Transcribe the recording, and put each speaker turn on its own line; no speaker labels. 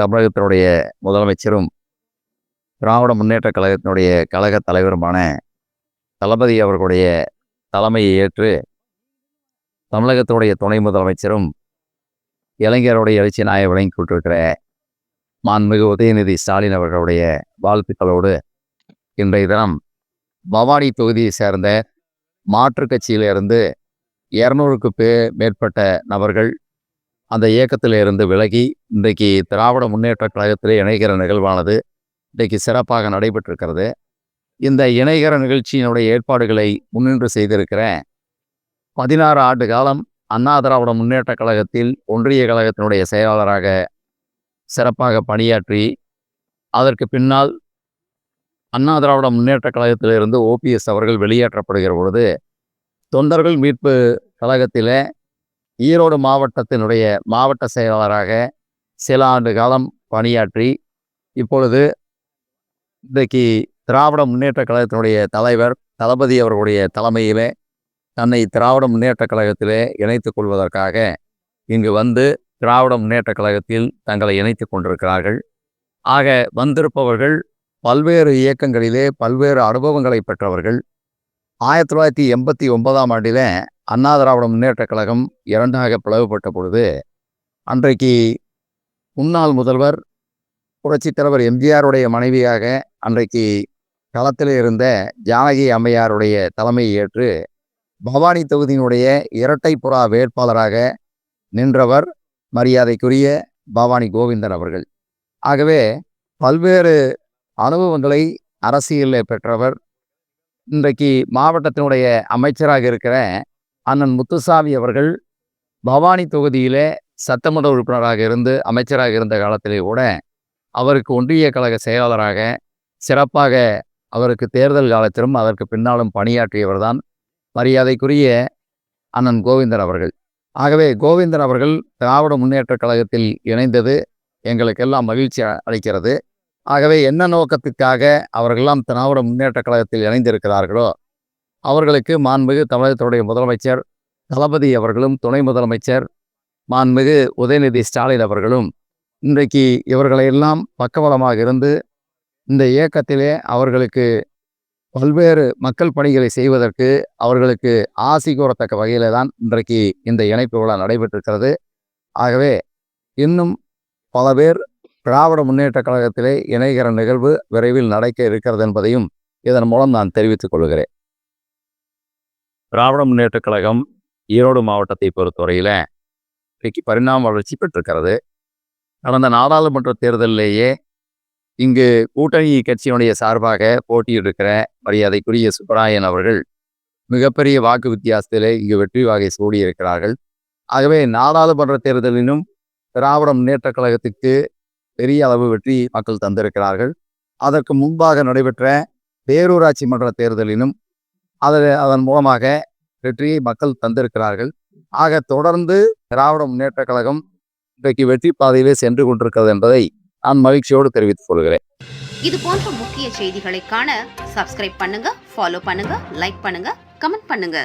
தமிழகத்தினுடைய முதலமைச்சரும் திராவிட முன்னேற்ற கழகத்தினுடைய கழக தலைவருமான தளபதி அவர்களுடைய தலைமையை ஏற்று தமிழகத்தினுடைய துணை முதலமைச்சரும் இளைஞருடைய எழுச்சி நாயை வழங்கி கொண்டிருக்கிற மாண்புமிகு உதயநிதி ஸ்டாலின் அவர்களுடைய வாழ்த்துக்களோடு இன்றைய தினம் பவானி தொகுதியை சேர்ந்த மாற்றுக் கட்சியிலிருந்து இரநூறுக்கு மேற்பட்ட நபர்கள் அந்த இயக்கத்தில் இருந்து விலகி இன்றைக்கு திராவிட முன்னேற்ற கழகத்திலே இணைகிற நிகழ்வானது இன்றைக்கு சிறப்பாக நடைபெற்றிருக்கிறது. இந்த இணைகிற நிகழ்ச்சியினுடைய ஏற்பாடுகளை முன்னின்று செய்திருக்கிறேன். பதினாறு ஆண்டு காலம் அண்ணா திராவிட முன்னேற்றக் கழகத்தில் ஒன்றிய கழகத்தினுடைய செயலாளராக சிறப்பாக பணியாற்றி அதற்கு பின்னால் அண்ணா திராவிட முன்னேற்றக் கழகத்திலிருந்து ஓபிஎஸ் அவர்கள் வெளியேற்றப்படுகிற பொழுது தொண்டர்கள் மீட்பு கழகத்திலே ஈரோடு மாவட்டத்தினுடைய மாவட்ட செயலாளராக சில ஆண்டு காலம் பணியாற்றி இப்பொழுது இன்றைக்கு திராவிட முன்னேற்றக் கழகத்தினுடைய தலைவர் தளபதி அவர்களுடைய தலைமையிலே தன்னை திராவிட முன்னேற்றக் கழகத்திலே இணைத்துக் கொள்வதற்காக இங்கு வந்து திராவிட முன்னேற்றக் கழகத்தில் தங்களை இணைத்துக் கொண்டிருக்கிறார்கள். ஆக வந்திருப்பவர்கள் பல்வேறு இயக்கங்களிலே பல்வேறு அனுபவங்களை பெற்றவர்கள். ஆயிரத்தி தொள்ளாயிரத்தி எண்பத்தி ஒன்பதாம் ஆண்டிலே அண்ணா திராவிட முன்னேற்ற கழகம் இரண்டாக பிளவுபட்ட பொழுது அன்றைக்கு முன்னாள் முதல்வர் புரட்சித் தலைவர் எம்ஜிஆருடைய மனைவியாக அன்றைக்கு களத்தில் இருந்த ஜானகி அம்மையாருடைய தலைமையை ஏற்று பவானி தொகுதியினுடைய இரட்டை புறா வேட்பாளராக நின்றவர் மரியாதைக்குரிய பவானி கோவிந்தன் அவர்கள். ஆகவே பல்வேறு அனுபவங்களை அரசியலில் பெற்றவர் இன்றைக்கு மாவட்டத்தினுடைய அமைச்சராக இருக்கிற அண்ணன் முத்துசாமி அவர்கள் பவானி தொகுதியிலே சட்டமன்ற உறுப்பினராக இருந்து அமைச்சராக இருந்த காலத்திலே கூட அவருக்கு ஒன்றிய கழக செயலாளராக சிறப்பாக அவருக்கு தேர்தல் காலத்திலும் அதற்கு பின்னாலும் பணியாற்றியவர் தான் மரியாதைக்குரிய அண்ணன் கோவிந்தன் அவர்கள். ஆகவே கோவிந்தன் அவர்கள் திராவிட முன்னேற்றக் கழகத்தில் இணைந்தது எங்களுக்கெல்லாம் மகிழ்ச்சி அளிக்கிறது. ஆகவே என்ன நோக்கத்துக்காக அவர்களெல்லாம் திராவிட முன்னேற்றக் கழகத்தில் இணைந்திருக்கிறார்களோ அவர்களுக்கு மாண்புமிகு தமிழகத்துடைய முதலமைச்சர் தளபதி அவர்களும் துணை முதலமைச்சர் மாண்புமிகு உதயநிதி ஸ்டாலின் அவர்களும் இன்றைக்கு இவர்களையெல்லாம் பக்கபலமாக இருந்து இந்த இயக்கத்திலே அவர்களுக்கு பல்வேறு மக்கள் பணிகளை செய்வதற்கு அவர்களுக்கு ஆசி கூறத்தக்க வகையில தான் இன்றைக்கு இந்த இணைப்பு விழா நடைபெற்றிருக்கிறது. ஆகவே இன்னும் பல பேர் திராவிட முன்னேற்றக் கழகத்திலே இணைகிற நிகழ்வு விரைவில் நடக்க இருக்கிறது என்பதையும் இதன் மூலம் நான் தெரிவித்துக் கொள்கிறேன். திராவிட முன்னேற்ற கழகம் ஈரோடு மாவட்டத்தை பொறுத்தவரையில் இன்றைக்கு பரிணாம வளர்ச்சி பெற்றிருக்கிறது. கடந்த நாடாளுமன்ற தேர்தலிலேயே இங்கு கூட்டணி கட்சியினுடைய சார்பாக போட்டியிட்டிருக்கிற மரியாதைக்குரிய சுப்பராயன் அவர்கள் மிகப்பெரிய வாக்கு வித்தியாசத்திலே இங்கு வெற்றி வாகை சூடியிருக்கிறார்கள். ஆகவே நாடாளுமன்ற தேர்தலிலும் திராவிட முன்னேற்ற கழகத்திற்கு பெரிய அளவு வெற்றி மக்கள் தந்திருக்கிறார்கள். அதற்கு முன்பாக நடைபெற்ற பேரூராட்சி மன்ற தேர்தலிலும் அதில் அதன் மூலமாக வெற்றியை மக்கள் தந்திருக்கிறார்கள். ஆக தொடர்ந்து திராவிட முன்னேற்றக் கழகம் இன்றைக்கு வெற்றி பாதையிலே சென்று கொண்டிருக்கிறது என்பதை நான் மகிழ்ச்சியோடு தெரிவித்துக் கொள்கிறேன்.
இது போன்ற முக்கிய செய்திகளை காண சப்ஸ்கிரைப் பண்ணுங்க ஃபாலோ பண்ணுங்க லைக் பண்ணுங்க கமெண்ட் பண்ணுங்க.